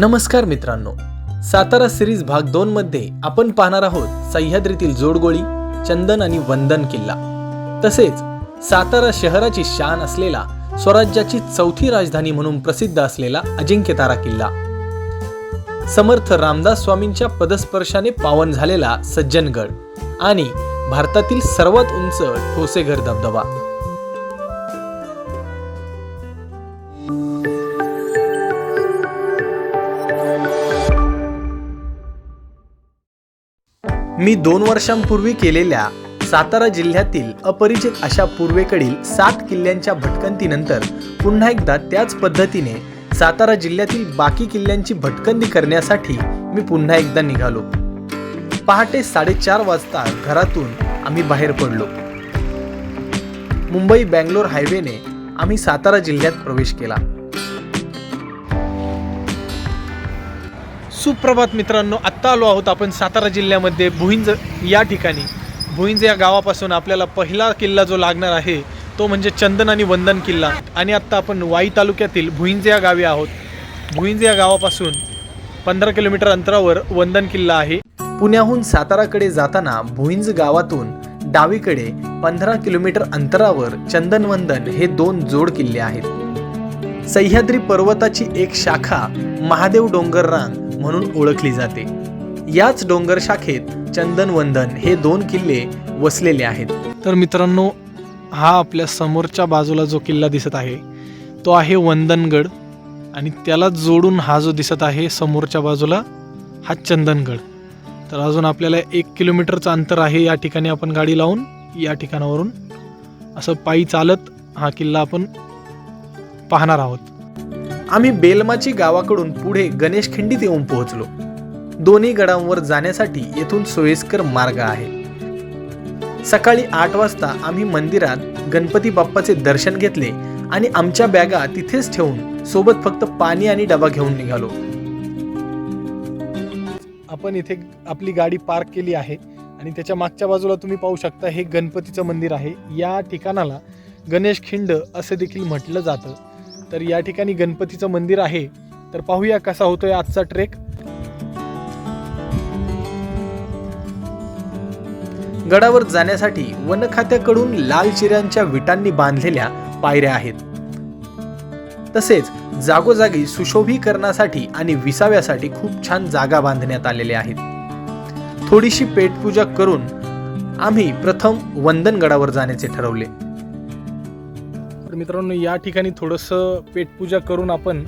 नमस्कार मित्रांनो. सातारा सिरीज भाग दोन मध्ये आपण पाहणार आहोत सह्याद्रीतील जोडगोळी चंदन आणि वंदन किल्ला. तसेच सातारा शहराची शान असलेला स्वराज्याची चौथी राजधानी म्हणून प्रसिद्ध असलेला अजिंक्यतारा किल्ला. समर्थ रामदास स्वामींच्या पदस्पर्शाने पावन झालेला सज्जनगड आणि भारतातील सर्वात उंच ठोसेघर धबधबा. मी दोन वर्षांपूर्वी केलेल्या सातारा जिल्ह्यातील अपरिचित अशा पूर्वेकडील सात किल्ल्यांच्या भटकंतीनंतर पुन्हा एकदा त्याच पद्धतीने सातारा जिल्ह्यातील बाकी किल्ल्यांची भटकंती करण्यासाठी मी पुन्हा एकदा निघालो. पहाटे साडेचार वाजता घरातून आम्ही बाहेर पडलो. मुंबई बँगलोर हायवेने आम्ही सातारा जिल्ह्यात प्रवेश केला. सुप्रभात मित्रांनो आत्ता आलो आहोत आपण सातारा जिल्ह्यामध्ये भुईंज या ठिकाणी. भुईंज या गावापासून आपल्याला पहिला किल्ला जो लागणार आहे तो म्हणजे चंदन आणि वंदन किल्ला. आणि आत्ता आपण वाई तालुक्यातील भुईंज या गावी आहोत. भुईंज या गावापासून पंधरा किलोमीटर अंतरावर वंदन किल्ला आहे. पुण्याहून साताराकडे जाताना भुईंज गावातून डावीकडे पंधरा किलोमीटर अंतरावर चंदनवंदन हे दोन जोड किल्ले आहेत. सह्याद्री पर्वताची एक शाखा महादेव डोंगर रांग म्हणून ओळखली जाते. याच डोंगर शाखेत चंदनवंदन हे दोन किल्ले वसलेले आहेत. तर मित्रांनो हा आपल्या समोरच्या बाजूला जो किल्ला दिसत आहे तो आहे वंदनगड आणि त्याला जोडून हा जो दिसत आहे समोरच्या बाजूला हा चंदनगड. तर अजून आपल्याला एक किलोमीटरचं अंतर आहे या ठिकाणी आपण गाडी लावून या ठिकाणावरून असं पायी चालत हा किल्ला आपण पाहणार आहोत. आम्ही बेलमाची गावाकडून पुढे गणेशखिंडीत येऊन पोहोचलो. दोन्ही गडांवर जाण्यासाठी येथून सोयीस्कर मार्ग आहे. सकाळी आठ वाजता आम्ही मंदिरात गणपती बाप्पाचे दर्शन घेतले आणि आमच्या बॅगा तिथेच ठेवून सोबत फक्त पाणी आणि डबा घेऊन निघालो. आपण इथे आपली गाडी पार्क केली आहे आणि त्याच्या मागच्या बाजूला तुम्ही पाहू शकता हे गणपतीचं मंदिर आहे. या ठिकाणाला गणेश खिंड असं देखील म्हटलं जातं. तर या ठिकाणी गणपतीचं मंदिर आहे. तर पाहूया कसा होतोय आजचा ट्रेक गडावर जाण्यासाठी वन खात्याकडून लाल चिऱ्यांच्या विटांनी बांधलेल्या पायऱ्या आहेत. तसेच जागोजागी सुशोभीकरणासाठी आणि विसाव्यासाठी खूप छान जागा बांधण्यात आलेल्या आहेत. थोडीशी पेटपूजा करून आम्ही प्रथम वंदनगडावर जाण्याचे ठरवले. मित्रांनो या ठिकाणी थोडंसं पेटपूजा करून आपण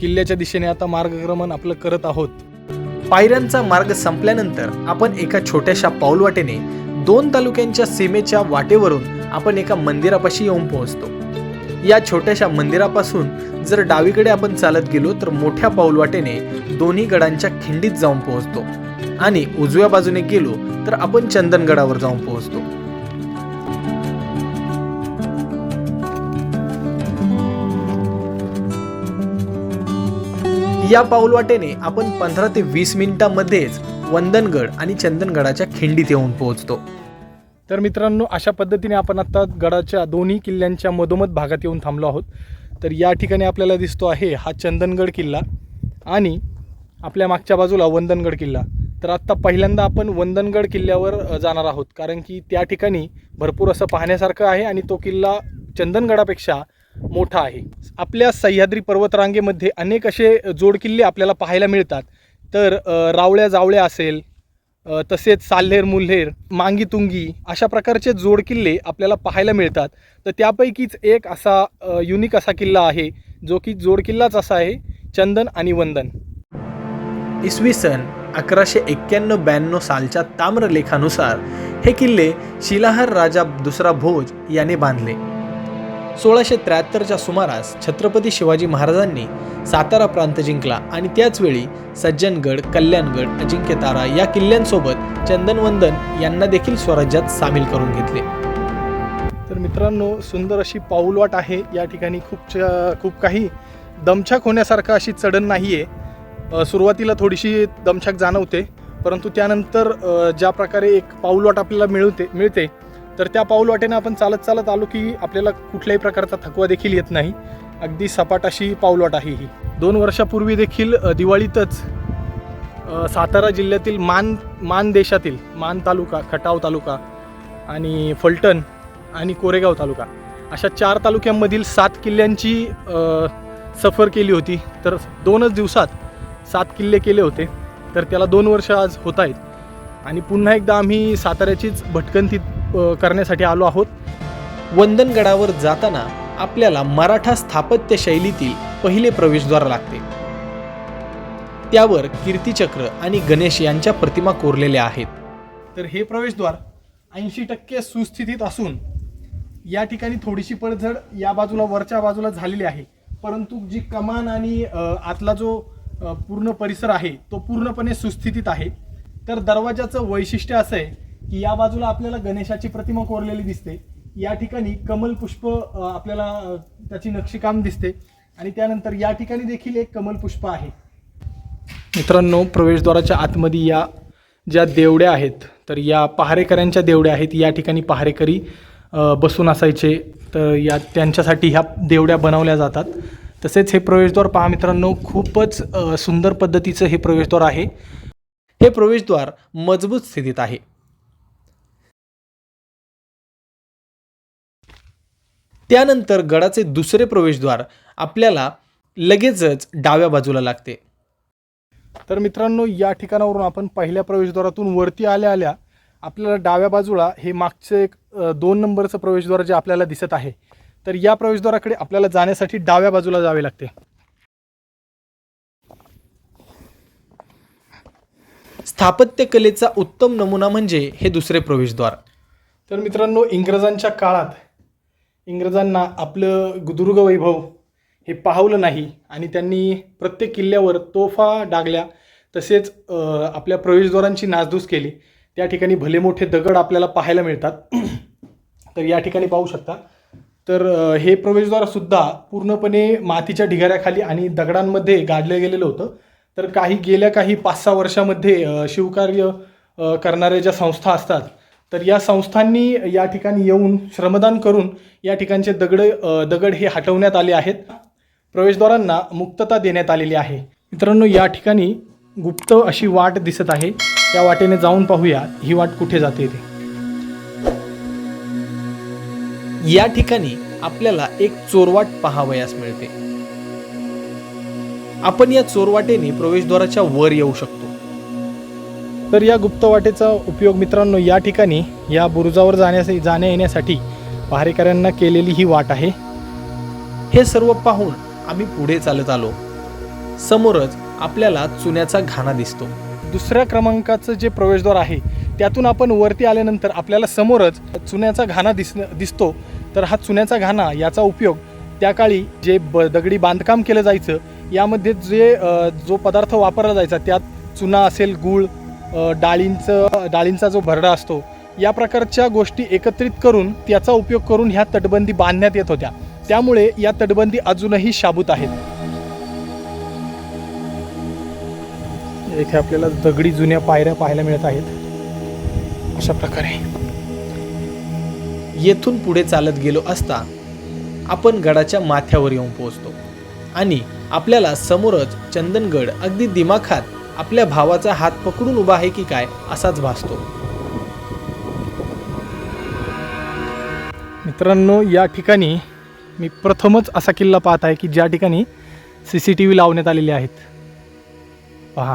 किल्ल्याच्या दिशेने आता मार्गक्रमण आपलं करत आहोत. पायऱ्यांचा मार्ग संपल्यानंतर आपण एका छोट्याशा पाऊलवाटेने दोन तालुक्यांच्या सीमेच्या वाटेवरून आपण एका मंदिरापाशी येऊन पोहोचतो. या छोट्याशा मंदिरापासून जर डावीकडे आपण चालत गेलो तर मोठ्या पाऊलवाटेने दोन्ही गडांच्या खिंडीत जाऊन पोहोचतो. आणि उजव्या बाजूने गेलो तर आपण चंदनगडावर जाऊन पोहोचतो. या पाऊलवाटेने आपण पंधरा ते वीस मिनिटांमध्येच वंदनगड आणि चंदनगडाच्या खिंडीत येऊन पोहोचतो. तर मित्रांनो अशा पद्धतीने आपण आत्ता गडाच्या दोन्ही किल्ल्यांच्या मधोमध भागात येऊन थांबलो आहोत. तर या ठिकाणी आपल्याला दिसतो आहे हा चंदनगड किल्ला आणि आपल्या मागच्या बाजूला वंदनगड किल्ला. तर आत्ता पहिल्यांदा आपण वंदनगड किल्ल्यावर जाणार आहोत. कारण की त्या ठिकाणी भरपूर असं पाहण्यासारखं आहे आणि तो किल्ला चंदनगडापेक्षा मोठा आहे. आपल्या सह्याद्री पर्वतरांगेमध्ये अनेक असे जोडकिल्ले आपल्याला पाहायला मिळतात. तर रावळ्या जावळ्या असेल तसेच साल्हेर मुल्हेर मांगी तुंगी अशा प्रकारचे जोडकिल्ले आपल्याला पाहायला मिळतात. तर त्यापैकीच एक असा युनिक असा किल्ला आहे जो की जोडकिल्लाच असा आहे चंदन आणि वंदन. इसवी सन अकराशे एक्क्याण्णव ब्याण्णव सालच्या ताम्रलेखानुसार हे किल्ले शिलाहार राजा दुसरा भोज याने बांधले. सोळाशे त्र्याहत्तरच्या सुमारास छत्रपती शिवाजी महाराजांनी सातारा प्रांत जिंकला आणि त्याचवेळी सज्जनगड कल्याणगड अजिंक्यतारा या किल्ल्यांसोबत चंदनवंदन यांना देखील स्वराज्यात सामील करून घेतले. तर मित्रांनो सुंदर अशी पाऊलवाट आहे. या ठिकाणी खूप खूप काही दमछाक होण्यासारखं अशी चढण नाही आहे सुरुवातीला थोडीशी दमछाक जाणवते परंतु त्यानंतर ज्या प्रकारे एक पाऊलवाट आपल्याला मिळते मिळते तर त्या पाऊलवाटेने आपण चालत चालत आलो की आपल्याला कुठल्याही प्रकारचा थकवा देखील येत नाही. अगदी सपाट अशी पाऊलवाट आहे ही. दोन वर्षापूर्वी देखील दिवाळीतच सातारा जिल्ह्यातील मान मान देशातील मान तालुका खटाव तालुका आणि फलटण आणि कोरेगाव तालुका अशा चार तालुक्यांमधील सात किल्ल्यांची सफर केली होती. तर दोनच दिवसात सात किल्ले केले होते. तर त्याला दोन वर्ष आज होत आहेत. आणि पुन्हा एकदा आम्ही साताऱ्याचीच भटकंती करण्यासाठी आलो आहोत. वंदनगडावर जाताना आपल्याला मराठा स्थापत्य शैलीतील पहिले प्रवेशद्वार लागते. त्यावर कीर्तिचक्र आणि गणेश यांच्या प्रतिमा कोरलेल्या आहेत. तर हे प्रवेशद्वार ऐंशी टक्के सुस्थितीत असून या ठिकाणी थोडीशी पडझड या बाजूला वरच्या बाजूला झालेली आहे. परंतु जी कमान आणि आतला जो पूर्ण परिसर आहे तो पूर्णपणे सुस्थितीत आहे. तर दरवाजाचं वैशिष्ट्य असं आहे की या बाजूला आपल्याला गणेशाची प्रतिमा कोरलेली दिसते. या ठिकाणी कमल पुष्प अ, आपल्याला अ, त्याची नक्षीकाम दिसते. आणि त्यानंतर या ठिकाणी देखील एक कमल पुष्प आहे. मित्रांनो प्रवेशद्वाराच्या आतमध्ये या ज्या देवड्या आहेत तर या पहारेकऱ्यांच्या देवड्या आहेत. या ठिकाणी पहारेकरी अ, बसून असायचे. तर या त्यांच्यासाठी ह्या देवड्या बनवल्या जातात. तसेच हे प्रवेशद्वार पहा मित्रांनो खूपच अ, सुंदर पद्धतीचं हे प्रवेशद्वार आहे. हे प्रवेशद्वार मजबूत स्थितीत आहे. त्यानंतर गडाचे दुसरे प्रवेशद्वार आपल्याला लगेचच डाव्या बाजूला लागते. तर मित्रांनो या ठिकाणावरून आपण पहिल्या प्रवेशद्वारातून वरती आल्या आल्या आपल्याला डाव्या बाजूला हे मागचं एक दोन नंबरचं प्रवेशद्वार जे आपल्याला दिसत आहे तर या प्रवेशद्वाराकडे आपल्याला जाण्यासाठी डाव्या बाजूला जावे लागते. स्थापत्य कलेचा उत्तम नमुना म्हणजे हे दुसरे प्रवेशद्वार. तर मित्रांनो इंग्रजांच्या काळात इंग्रजांना आपलं दुर्ग वैभव हे पाहवलं नाही आणि त्यांनी प्रत्येक किल्ल्यावर तोफा डागल्या तसेच आपल्या प्रवेशद्वारांची नासधूस केली. त्या ठिकाणी भले मोठे दगड आपल्याला पाहायला मिळतात तर या ठिकाणी पाहू शकता. तर हे प्रवेशद्वारसुद्धा पूर्णपणे मातीच्या ढिगाऱ्याखाली आणि दगडांमध्ये गाडलं गेलेलं होतं. तर काही गेल्या काही पाच सहा वर्षामध्ये शिवकार्य करणाऱ्या ज्या संस्था असतात तर या संस्थांनी या ठिकाणी येऊन श्रमदान करून या ठिकाणचे दगड दगड हे हटवण्यात आले आहेत. प्रवेशद्वारांना मुक्तता देण्यात आलेली आहे. मित्रांनो या ठिकाणी गुप्त अशी वाट दिसत आहे. त्या वाटेने जाऊन पाहूया ही वाट कुठे जाते ते. या ठिकाणी आपल्याला एक चोरवाट पाहावयास मिळते. आपण या चोरवाटेने प्रवेशद्वाराच्या वर येऊ शकतो. तर या गुप्तवाटेचा उपयोग मित्रांनो या ठिकाणी या बुरुजावर जाण्यासाठी जाण्या येण्यासाठी पहारेकऱ्यांना केलेली ही वाट आहे. हे सर्व पाहून आम्ही पुढे चालत आलो. समोरच आपल्याला चुन्याचा घाणा दिसतो. दुसऱ्या क्रमांकाचं जे प्रवेशद्वार आहे त्यातून आपण वरती आल्यानंतर आपल्याला समोरच चुन्याचा घाणा दिस दिसतो. तर हा चुन्याचा घाणा याचा उपयोग त्या काळी जे ब दगडी बांधकाम केलं जायचं यामध्ये जे जो पदार्थ वापरला जायचा त्यात चुना असेल गूळ डाळींचं डाळींचा जो भरडा असतो या प्रकारच्या गोष्टी एकत्रित करून त्याचा उपयोग करून ह्या तटबंदी बांधण्यात येत होत्या. त्यामुळे या तटबंदी अजूनही शाबूत आहेत. इथे आपल्याला दगडी जुन्या पायऱ्या पाहायला मिळत आहेत. अशा प्रकारे. येथून पुढे चालत गेलो असता आपण गडाच्या माथ्यावर येऊन पोहोचतो. आणि आपल्याला समोरच चंदनगड अगदी दिमाखात आपल्या भावाचा हात पकडून उभा आहे की काय असाच भासतो. मित्रांनो या ठिकाणी मी प्रथमच असा किल्ला पाहत आहे की ज्या ठिकाणी सी सी टी व्ही लावण्यात आलेले आहेत. पहा.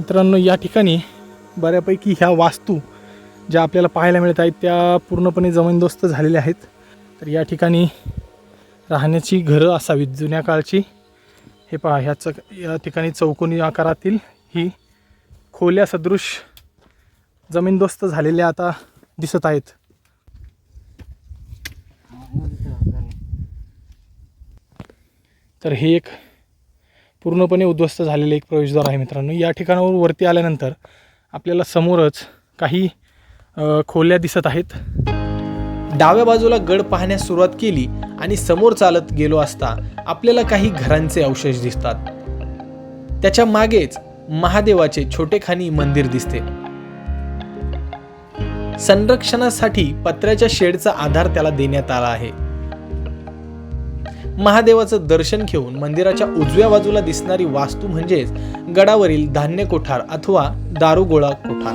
मित्रांनो या ठिकाणी बऱ्यापैकी ह्या वास्तू ज्या आपल्याला पाहायला मिळत आहेत त्या पूर्णपणे जमीनदोस्त झालेल्या आहेत. तर या ठिकाणी राहण्याची घरं असावीत जुन्या काळची. हे पहा ह्या चक या ठिकाणी चौकोनी आकारातील ही खोल्या सदृश जमीनदोस्त झालेल्या आता दिसत आहेत. तर हे एक पूर्णपणे उद्ध्वस्त झालेले एक प्रवेशद्वार आहे मित्रांनो. या ठिकाणावर वरती आल्यानंतर आपल्याला समोरच काही खोल्या दिसत आहेत. डाव्या बाजूला गड पाहण्यास सुरुवात केली आणि समोर चालत गेलो असता आपल्याला काही घरांचे अवशेष दिसतात. त्याच्या मागेच महादेवाचे छोटेखानी मंदिर दिसते. संरक्षणासाठी पत्र्याच्या शेडचा आधार त्याला देण्यात आला आहे. महादेवाचं दर्शन घेऊन मंदिराच्या उजव्या बाजूला दिसणारी वास्तू म्हणजेच गडावरील धान्य कोठार अथवा दारुगोळा कोठार.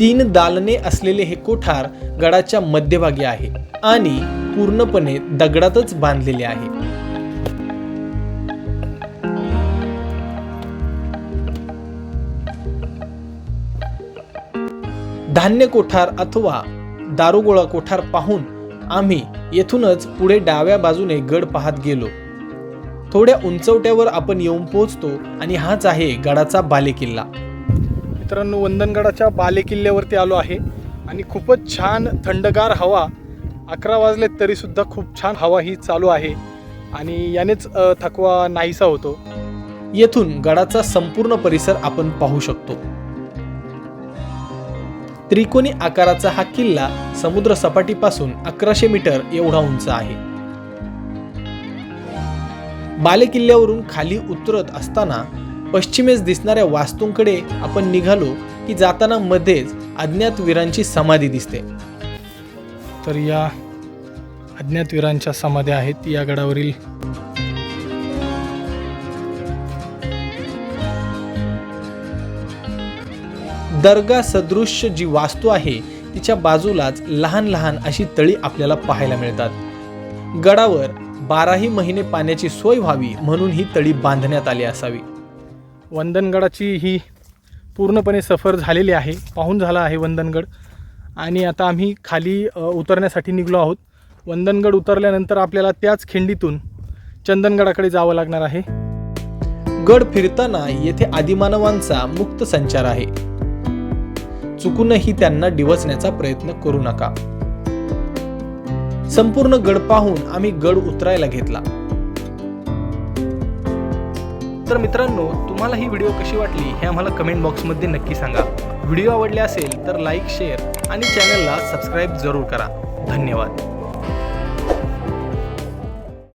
तीन दालने असलेले हे कोठार गडाच्या मध्यभागी आहे आणि पूर्णपणे दगडातच बांधलेले आहे. धान्य कोठार अथवा दारुगोळा कोठार पाहून आम्ही येथूनच पुढे डाव्या बाजूने गड पाहत गेलो. थोड्या उंचवट्यावर आपण येऊन पोहोचतो आणि हाच आहे गडाचा बालेकिल्ला. मित्रांनो वंदनगडाच्या बाले किल्ल्यावरती आलो आहे आणि खूपच छान थंडगार हवा अकरा वाजले तरीसुद्धा खूप छान हवा ही चालू आहे आणि यानेच थकवा नाहीसा होतो. येथून गडाचा संपूर्ण परिसर आपण पाहू शकतो. त्रिकोणी आकाराचा हा किल्ला समुद्र सपाटीपासून अकराशे मीटर एवढा उंच आहे. बालेकिल्ल्यावरून खाली उतरत असताना पश्चिमेस दिसणाऱ्या वास्तूंकडे आपण निघालो की जाताना मध्येच अज्ञात वीरांची समाधी दिसते. तर या अज्ञात वीरांच्या समाध्या आहेत या गडावरील दर्गा सदृश्य जी वास्तू आहे तिच्या बाजूलाच लहान लहान अशी तळी आपल्याला पाहायला मिळतात. गडावर बाराही महिने पाण्याची सोय व्हावी म्हणून ही तळी बांधण्यात आली असावी. वंदनगडाची ही पूर्णपणे सफर झालेली आहे पाहून झाला आहे वंदनगड. आणि आता आम्ही खाली उतरण्यासाठी निघलो आहोत. वंदनगड उतरल्यानंतर आपल्याला त्याच खिंडीतून चंदनगडाकडे जावं लागणार आहे. गड फिरताना येथे आदिमानवांचा मुक्त संचार आहे. चुकूनही त्यांना डिवचण्याचा प्रयत्न करू नका. संपूर्ण गड पाहून आम्ही गड उतरायला घेतला. तर मित्रांनो तुम्हाला ही व्हिडिओ कशी वाटली हे आम्हाला कमेंट बॉक्समध्ये नक्की सांगा. व्हिडिओ आवडले असेल तर लाईक शेअर आणि चॅनलला सबस्क्राईब जरूर करा. धन्यवाद.